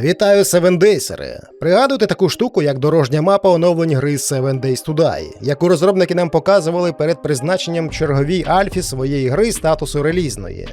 Вітаю севендейсери! Пригадуйте таку штуку, як дорожня мапа оновлень гри Seven Days to Die, яку розробники нам показували перед призначенням черговій альфі своєї гри статусу релізної.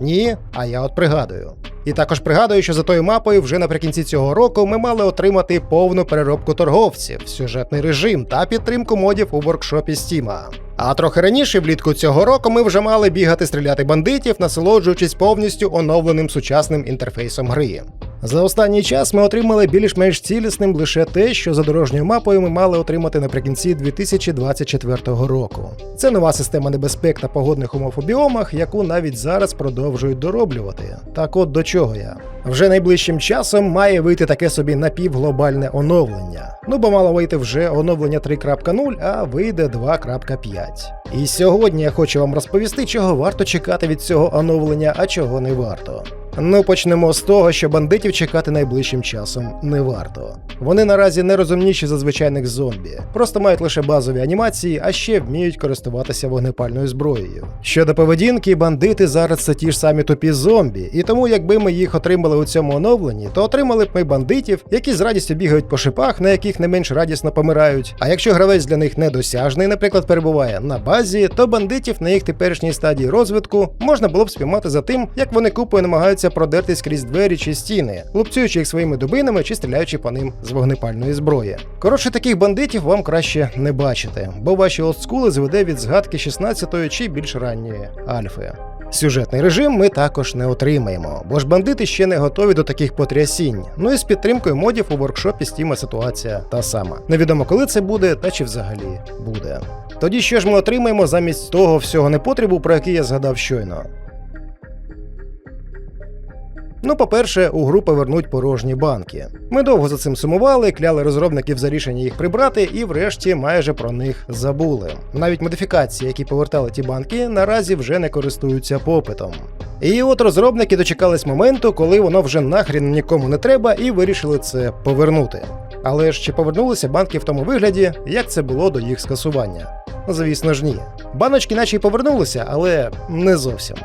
Ні, а я от пригадую. І також пригадую, що за тою мапою вже наприкінці цього року ми мали отримати повну переробку торговців, сюжетний режим та підтримку модів у воркшопі Стіма. А трохи раніше, влітку цього року, ми вже мали бігати стріляти бандитів, насолоджуючись повністю оновленим сучасним інтерфейсом гри. За останній час ми отримали більш-менш цілісним лише те, що за дорожньою мапою ми мали отримати наприкінці 2024 року. Це нова система небезпек та погодних умов у біомах, яку навіть зараз продовжують дороблювати. Так от до чого я? Вже найближчим часом має вийти таке собі напівглобальне оновлення. Ну бо мало вийти вже оновлення 3.0, а вийде 2.5. І сьогодні я хочу вам розповісти, чого варто чекати від цього оновлення, а чого не варто. Ну, почнемо з того, що бандитів чекати найближчим часом не варто. Вони наразі не розумніші за звичайних зомбі, просто мають лише базові анімації, а ще вміють користуватися вогнепальною зброєю. Щодо поведінки, бандити зараз це ті ж самі тупі зомбі, і тому, якби ми їх отримали у цьому оновленні, то отримали б ми бандитів, які з радістю бігають по шипах, на яких не менш радісно помирають. А якщо гравець для них недосяжний, наприклад, перебуває на базі, то бандитів на їх теперішній стадії розвитку можна було б спіймати за тим, як вони купою намагаються продертись крізь двері чи стіни, лупцюючи їх своїми дубинами чи стріляючи по ним з вогнепальної зброї. Коротше, таких бандитів вам краще не бачити, бо ваші олдскули зведе від згадки 16-ї чи більш ранньої альфи. Сюжетний режим ми також не отримаємо, бо ж бандити ще не готові до таких потрясінь. Ну і з підтримкою модів у воркшопі Стіма ситуація та сама. Невідомо коли це буде, та чи взагалі буде. Тоді що ж ми отримаємо замість того всього непотребу, про який я згадав щойно? Ну, по-перше, у гру повернуть порожні банки. Ми довго за цим сумували, кляли розробників за рішення їх прибрати, і врешті майже про них забули. Навіть модифікації, які повертали ті банки, наразі вже не користуються попитом. І от розробники дочекались моменту, коли воно вже нахрін нікому не треба, і вирішили це повернути. Але ж чи повернулися банки в тому вигляді, як це було до їх скасування? Звісно ж ні. Баночки наче й повернулися, але не зовсім.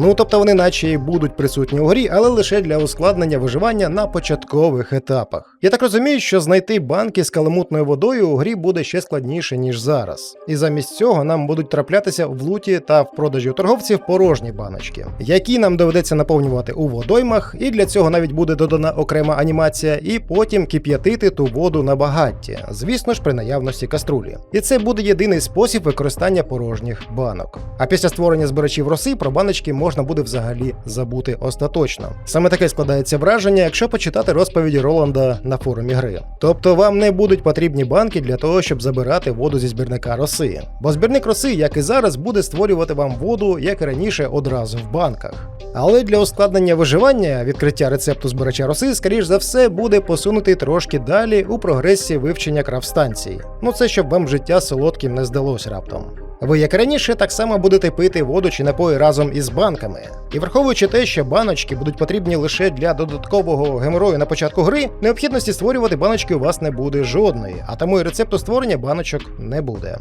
Ну тобто вони наче і будуть присутні у грі, але лише для ускладнення виживання на початкових етапах. Я так розумію, що знайти банки з каламутною водою у грі буде ще складніше, ніж зараз. І замість цього нам будуть траплятися в луті та в продажі у торговців порожні баночки, які нам доведеться наповнювати у водоймах, і для цього навіть буде додана окрема анімація, і потім кип'ятити ту воду на багатті, звісно ж, при наявності каструлі. І це буде єдиний спосіб використання порожніх банок. А після створення збирачів роси про баночки можна буде взагалі забути остаточно. Саме таке складається враження, якщо почитати розповіді Роланда на форумі гри. Тобто вам не будуть потрібні банки для того, щоб забирати воду зі збірника роси. Бо збірник роси, як і зараз, буде створювати вам воду, як і раніше, одразу в банках. Але для ускладнення виживання відкриття рецепту збирача роси, скоріш за все, буде посунутий трошки далі у прогресі вивчення крафстанцій. Ну це щоб вам життя солодким не здалось раптом. Ви, як раніше, так само будете пити воду чи напої разом із банками. І враховуючи те, що баночки будуть потрібні лише для додаткового геморою на початку гри, необхідності створювати баночки у вас не буде жодної, а тому і рецепту створення баночок не буде.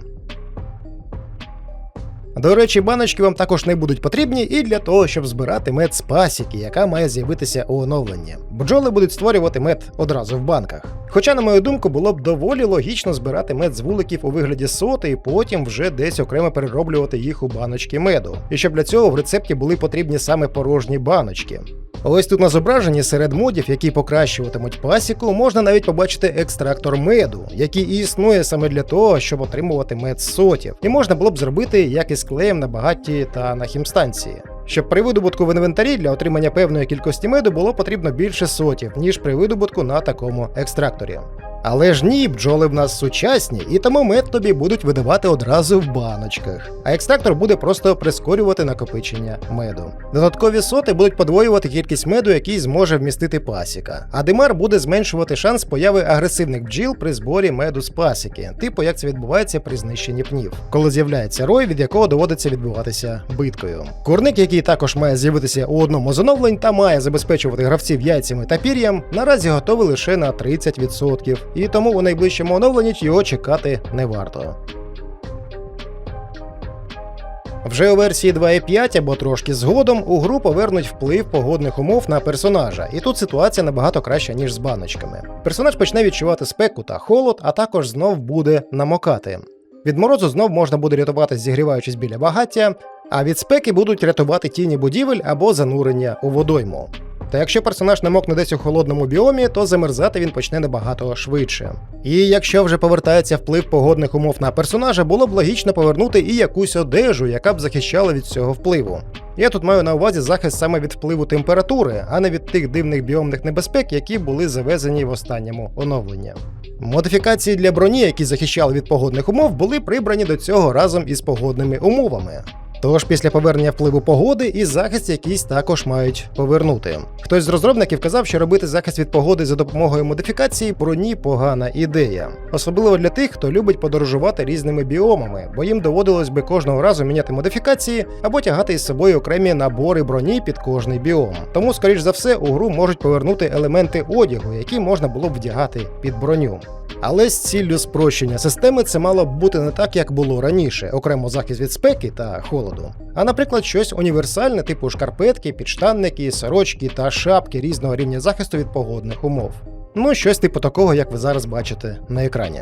До речі, баночки вам також не будуть потрібні і для того, щоб збирати мед з пасіки, яка має з'явитися у оновленні. Бджоли будуть створювати мед одразу в банках. Хоча, на мою думку, було б доволі логічно збирати мед з вуликів у вигляді соти і потім вже десь окремо перероблювати їх у баночки меду. І щоб для цього в рецепті були потрібні саме порожні баночки. Ось тут на зображенні серед модів, які покращуватимуть пасіку, можна навіть побачити екстрактор меду, який і існує саме для того, щоб отримувати мед сотів. І можна було б зробити як із клеєм на багаті та на хімстанції. Щоб при видобутку в інвентарі для отримання певної кількості меду було потрібно більше сотів, ніж при видобутку на такому екстракторі. Але ж ні, бджоли в нас сучасні, і тому мед тобі будуть видавати одразу в баночках. А екстрактор буде просто прискорювати накопичення меду. Додаткові соти будуть подвоювати кількість меду, який зможе вмістити пасіка. А димар буде зменшувати шанс появи агресивних бджіл при зборі меду з пасіки, типу як це відбувається при знищенні пнів, коли з'являється рой, від якого доводиться відбуватися биткою. Курник, який також має з'явитися у одному з оновлень та має забезпечувати гравців яйцями та пір'ям, наразі готовий лише на 30% і тому у найближчому оновленні його чекати не варто. Вже у версії 2.5 або трошки згодом у гру повернуть вплив погодних умов на персонажа, і тут ситуація набагато краща, ніж з баночками. Персонаж почне відчувати спеку та холод, а також знов буде намокати. Від морозу знов можна буде рятуватись, зігріваючись біля багаття, а від спеки будуть рятувати тіні будівель або занурення у водойму. Та якщо персонаж намокне десь у холодному біомі, то замерзати він почне набагато швидше. І якщо вже повертається вплив погодних умов на персонажа, було б логічно повернути і якусь одежу, яка б захищала від цього впливу. Я тут маю на увазі захист саме від впливу температури, а не від тих дивних біомних небезпек, які були завезені в останньому оновленні. Модифікації для броні, які захищали від погодних умов, були прибрані до цього разом із погодними умовами. Тож після повернення впливу погоди і захист якийсь також мають повернути. Хтось з розробників казав, що робити захист від погоди за допомогою модифікації броні погана ідея, особливо для тих, хто любить подорожувати різними біомами, бо їм доводилось би кожного разу міняти модифікації або тягати із собою окремі набори броні під кожний біом. Тому, скоріш за все, у гру можуть повернути елементи одягу, які можна було б вдягати під броню. Але з ціллю спрощення системи це мало б бути не так, як було раніше, окремо захист від спеки та холоду. А наприклад, щось універсальне, типу шкарпетки, підштанники, сорочки та шапки різного рівня захисту від погодних умов. Ну, щось типу такого, як ви зараз бачите на екрані.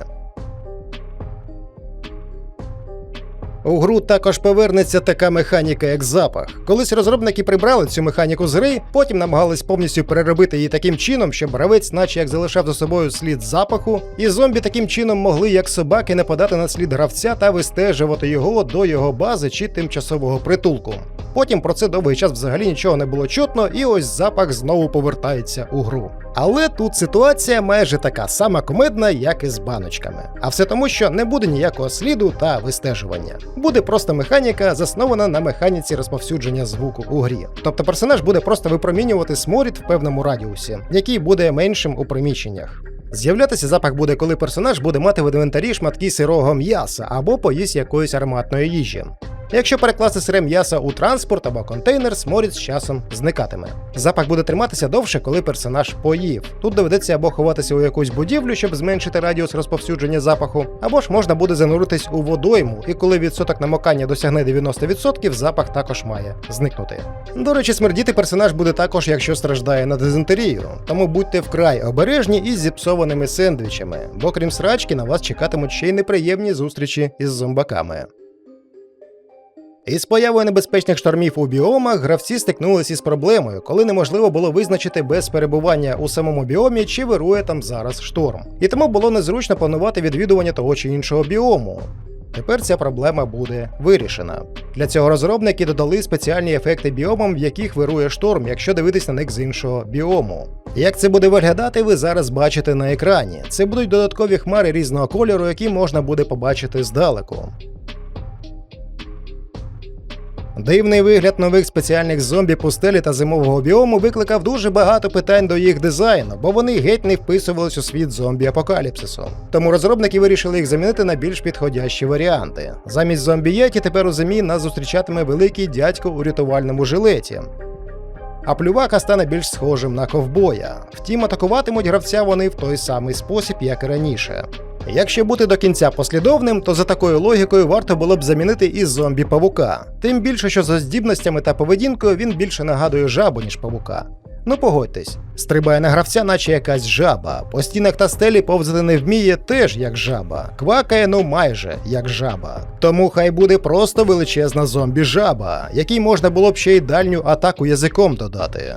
У гру також повернеться така механіка, як запах. Колись розробники прибрали цю механіку з гри, потім намагались повністю переробити її таким чином, щоб гравець, наче як залишав за собою слід запаху, і зомбі таким чином могли, як собаки, нападати на слід гравця та вистежувати його до його бази чи тимчасового притулку. Потім про це довгий час взагалі нічого не було чутно, і ось запах знову повертається у гру. Але тут ситуація майже така сама комедна, як і з баночками. А все тому, що не буде ніякого сліду та вистежування. Буде просто механіка, заснована на механіці розповсюдження звуку у грі. Тобто персонаж буде просто випромінювати сморід в певному радіусі, який буде меншим у приміщеннях. З'являтися запах буде, коли персонаж буде мати в інвентарі шматки сирого м'яса або поїсть якоїсь ароматної їжі. Якщо перекласти сире м'ясо у транспорт або контейнер, сморід з часом зникатиме. Запах буде триматися довше, коли персонаж поїв. Тут доведеться або ховатися у якусь будівлю, щоб зменшити радіус розповсюдження запаху, або ж можна буде зануритись у водойму, і коли відсоток намокання досягне 90%, запах також має зникнути. До речі, смердіти персонаж буде також, якщо страждає на дизентерію, тому будьте вкрай обережні із зіпсованими сендвічами, бо крім срачки на вас чекатимуть ще й неприємні зустрічі із зомбаками. Із появою небезпечних штормів у біомах гравці стикнулися із проблемою, коли неможливо було визначити без перебування у самому біомі, чи вирує там зараз шторм. І тому було незручно планувати відвідування того чи іншого біому. Тепер ця проблема буде вирішена. Для цього розробники додали спеціальні ефекти біомам, в яких вирує шторм, якщо дивитись на них з іншого біому. Як це буде виглядати, ви зараз бачите на екрані. Це будуть додаткові хмари різного кольору, які можна буде побачити здалеку. Дивний вигляд нових спеціальних зомбі пустелі та зимового біому викликав дуже багато питань до їх дизайну, бо вони геть не вписувались у світ зомбі апокаліпсису. Тому розробники вирішили їх замінити на більш підходящі варіанти. Замість зомбі Єті тепер у зимі нас зустрічатиме великий дядько у рятувальному жилеті. А плювака стане більш схожим на ковбоя. Втім, атакуватимуть гравця вони в той самий спосіб, як і раніше. Якщо бути до кінця послідовним, то за такою логікою варто було б замінити і зомбі павука. Тим більше, що за здібностями та поведінкою він більше нагадує жабу, ніж павука. Ну погодьтесь, стрибає на гравця, наче якась жаба. По стінах та стелі повзати не вміє теж як жаба. Квакає, ну майже як жаба. Тому хай буде просто величезна зомбі-жаба, якій можна було б ще й дальню атаку язиком додати.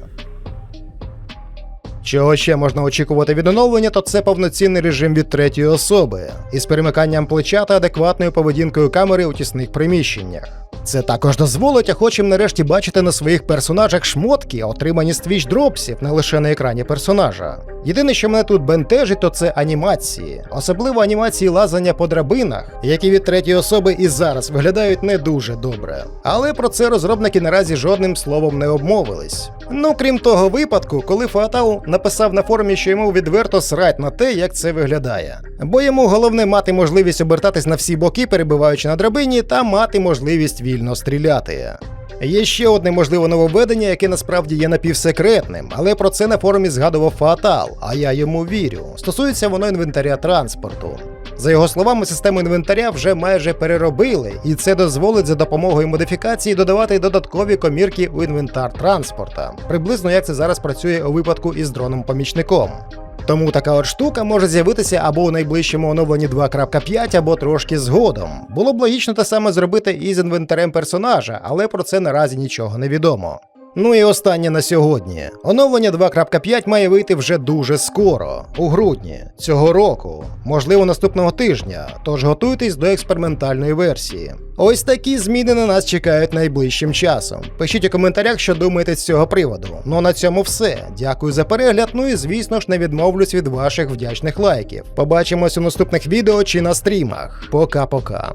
Чого ще можна очікувати від оновлення, то це повноцінний режим від третьої особи із перемиканням плеча та адекватною поведінкою камери у тісних приміщеннях. Це також дозволить охочим нарешті бачити на своїх персонажах шмотки, отримані з твіч дропсів, не лише на екрані персонажа. Єдине, що мене тут бентежить, то це анімації, особливо анімації лазання по драбинах, які від третьої особи і зараз виглядають не дуже добре. Але про це розробники наразі жодним словом не обмовились. Ну крім того випадку, коли Фатал написав на форумі, що йому відверто срать на те, як це виглядає. Бо йому головне мати можливість обертатись на всі боки, перебуваючи на драбині, та мати можливість вільно стріляти. Є ще одне можливе нововведення, яке насправді є напівсекретним, але про це на форумі згадував Фатал, а я йому вірю. Стосується воно інвентаря транспорту. За його словами, систему інвентаря вже майже переробили, і це дозволить за допомогою модифікації додавати додаткові комірки у інвентар транспорта, приблизно як це зараз працює у випадку із дроном-помічником. Тому така от штука може з'явитися або у найближчому оновленні 2.5, або трошки згодом. Було б логічно те саме зробити і з інвентарем персонажа, але про це наразі нічого не відомо. Ну і останнє на сьогодні. Оновлення 2.5 має вийти вже дуже скоро, у грудні цього року, можливо, наступного тижня. Тож готуйтесь до експериментальної версії. Ось такі зміни на нас чекають найближчим часом. Пишіть у коментарях, що думаєте з цього приводу. Ну на цьому все. Дякую за перегляд. Ну і звісно ж не відмовлюсь від ваших вдячних лайків. Побачимось у наступних відео чи на стрімах. Пока-пока.